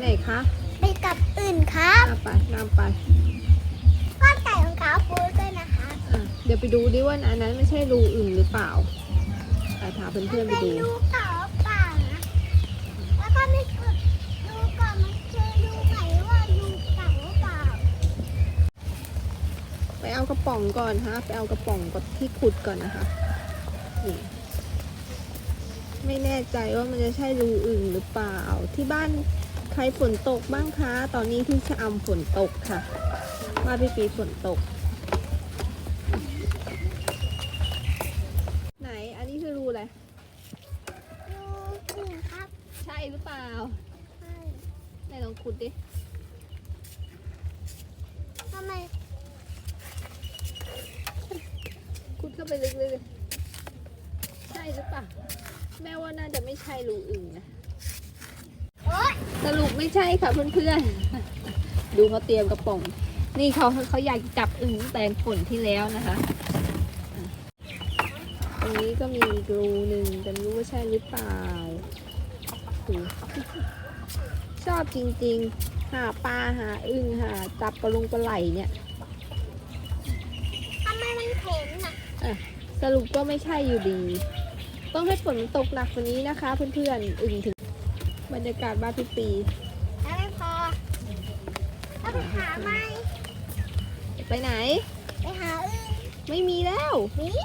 ไหนคะไปกับอื่นครับตามไปตามไปก็ใส่รองเท้าบูทด้วยนะคะอะเดี๋ยวไปดูดิว่าอันนั้นไม่ใช่รูอื่นหรือเปล่าไปพาเพื่อนๆไปมันดูเป็นรูเก่าหรือเปล่านะแล้วก็ไม่กดดูก่อนมันคือรูใหม่ว่ารูเก่าหรือเปล่าไปเอากระป๋องก่อนฮะ ไปเอากระป๋องก่อนที่ขุดก่อนนะคะนี่ ไม่แน่ใจว่ามันจะใช่รูอื่นหรือเปล่า ที่บ้านใครฝนตกบ้างคะ ตอนนี้ที่ชะอำฝนตกค่ะบ้านพี่ปีฝนตก ไหน อันนี้คือรูอะไรรูอื่นครับใช่หรือเปล่าใช่ไหนลองขุดดิ ทำไมขุดเข้าไปลึกๆเลยใช่หรือเปล่า แม่ว่าน่าจะไม่ใช่รูอื่นนะโอ๊ยสรุปไม่ใช่ค่ะเพื่อนๆ ดูเขาเตรียมกระป๋อง นี่เขาเขาอยากจับอึ่งแต่ฝนที่แล้วนะคะอะตรงนี้ก็มีอีกรูหนึ่งแต่ไม่รู้ว่าใช่หรือเปล่าดูชอบจริงๆ หาปลาหาอึ่งหาจับปลาลงปลาไหลเนี่ยทำไมมันเข็นอะสรุปก็ไม่ใช่อยู่ดี ต้องให้ฝนตกหนักกว่านี้นะคะ เพื่อนๆอึ่งถึงบรรยากาศบ้านพี่ปีแล้วไม่พอแล้วไปหาไหมไปไหน ไปหาอื่นไม่มีแล้วนี่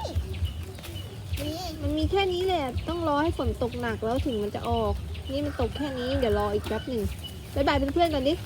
นี่มันมีแค่นี้แหละต้องรอให้ฝนตกหนักแล้วถึงมันจะออก นี่มันตกแค่นี้เดี๋ยวรออีกแป๊บหนึ่งบ๊ายบายเพื่อนๆก่อนดิบ